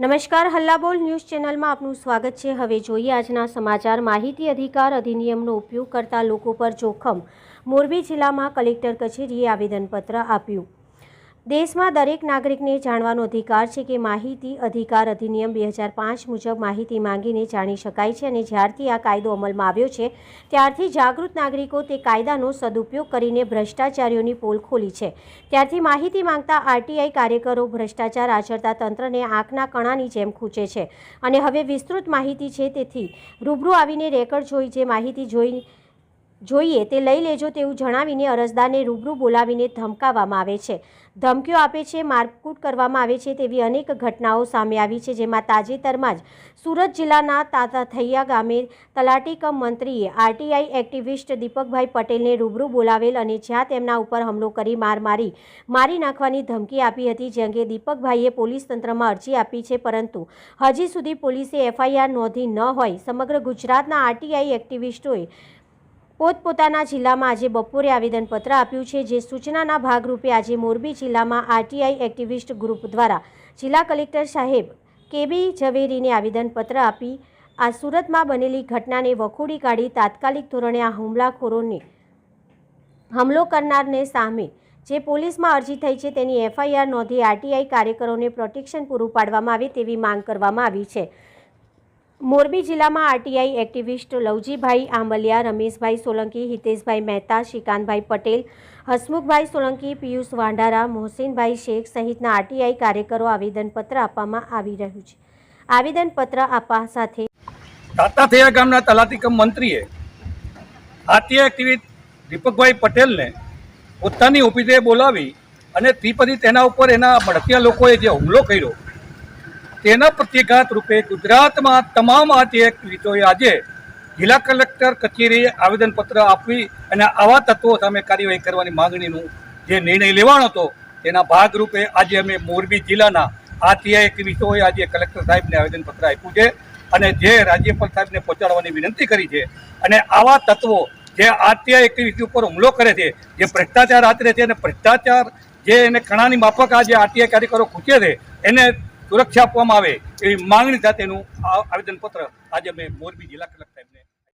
નમસ્કાર, હલ્લાબોલ ન્યૂઝ ચેનલમાં આપનું સ્વાગત છે. હવે જોઈએ આજના સમાચાર. માહિતી અધિકાર અધિનિયમનો ઉપયોગ કરતા લોકો પર જોખમ. મોરબી જિલ્લામાં કલેક્ટર કચેરીએ આવેદનપત્ર આપ્યું. દેશમાં દરેક નાગરિકને જાણવાનો અધિકાર છે કે માહિતી અધિકાર અધિનિયમ બે હજાર પાંચ મુજબ માહિતી માંગીને જાણી શકાય છે અને જ્યારથી આ કાયદો અમલમાં આવ્યો છે, ત્યારથી જાગૃત નાગરિકો તે કાયદાનો સદુપયોગ કરીને ભ્રષ્ટાચારીઓની પોલ ખોલી છે. ત્યારથી માહિતી માંગતા આરટીઆઈ કાર્યકરો ભ્રષ્ટાચાર આચરતા તંત્રને આંખના કણાની જેમ ખૂંચે છે અને હવે વિસ્તૃત માહિતી છે તેથી રૂબરૂ આવીને રેકર્ડ જોઈ જે માહિતી જોઈ જોઈએ તે લઈ લેજો તેવું જણાવીને અરજદારને રૂબરૂ બોલાવીને ધમકાવવામાં આવે છે. ધમકીઓ આપે છે, મારકૂટ કરવામાં આવે છે તેવી અનેક ઘટનાઓ સામે આવી છે, જેમાં તાજેતરમાં જ સુરત જિલ્લાના તાતાથૈયા ગામે તલાટી કમ મંત્રીએ આરટીઆઈ એક્ટિવિસ્ટ દીપકભાઈ પટેલને રૂબરૂ બોલાવેલ અને જ્યાં તેમના ઉપર હુમલો કરી માર મારી મારી નાખવાની ધમકી આપી હતી, જે અંગે દીપકભાઈએ પોલીસ તંત્રમાં અરજી આપી છે, પરંતુ હજી સુધી પોલીસે એફઆઈઆર નોંધી ન હોય. સમગ્ર ગુજરાતના આરટીઆઈ એક્ટિવિસ્ટોએ પોતપોતાના જિલ્લામાં આજે બપોરે આવેદનપત્ર આપ્યું છે, જે સૂચનાના ભાગરૂપે આજે મોરબી જિલ્લામાં આરટીઆઈ એક્ટિવિસ્ટ ગ્રુપ દ્વારા જિલ્લા કલેક્ટર સાહેબ કેબી ઝવેરીને આવેદનપત્ર આપી આ સુરતમાં બનેલી ઘટનાને વખોડી કાઢી તાત્કાલિક ધોરણે આ હુમલાખોરોને હુમલો કરનારને સામે જે પોલીસમાં અરજી થઈ છે તેની એફઆઈઆર નોંધી આરટીઆઈ કાર્યકરોને પ્રોટેક્શન પૂરું પાડવામાં આવે તેવી માંગ કરવામાં આવી છે. મોરબી જિલ્લામાં આરટીઆઈ એક્ટિવિસ્ટ લવજીભાઈ આંબલિયા, રમેશભાઈ સોલંકી, હિતેશભાઈ મહેતા, શ્રીકાંતભાઈ પટેલ, હસમુખભાઈ સોલંકી, પિયુષ વાંડારા મોહસિનભાઈ શેખ સહિતના આરટીઆઈ કાર્યકરો આવેદનપત્ર આપવામાં આવી રહ્યું છે. આવેદનપત્ર આપવા સાથે તાતાથૈયા ગામના તલાટીકમ મંત્રીએ આરટીઆઈ એક્ટિવિસ્ટ દીપકભાઈ પટેલને પોતાની ઓફિસે બોલાવી અને ત્રિપદી તેના ઉપર એના ભડકિયા લોકોએ જે હુમલો કર્યો તેના પ્રત્યેઘાત રૂપે ગુજરાતમાં તમામ આરટીઆઈ એક્ટિવિસ્ટોએ આજે જિલ્લા કલેક્ટર કચેરીએ આવેદનપત્ર આપી અને આવા તત્વો સામે કાર્યવાહી કરવાની માંગણીનું જે નિર્ણય લેવાનો હતો, તેના ભાગરૂપે આજે અમે મોરબી જિલ્લાના આરટીઆઈ એક્ટિવિસ્ટોએ આજે કલેક્ટર સાહેબને આવેદનપત્ર આપ્યું છે અને જે રાજ્યપાલ સાહેબને પહોંચાડવાની વિનંતી કરી છે અને આવા તત્વો જે આરટીઆઈ એક્ટિવિટી ઉપર હુમલો કરે છે, જે ભ્રષ્ટાચાર આચરે છે અને ભ્રષ્ટાચાર જે એને કણાની માફક આ જે આરટીઆઈ કાર્યકરો ખૂચે છે, એને સુરક્ષા આપવામાં આવે એવી માંગણી સાથેનું આવેદનપત્ર આજે અમે મોરબી જિલ્લા કલેક્ટર સાહેબને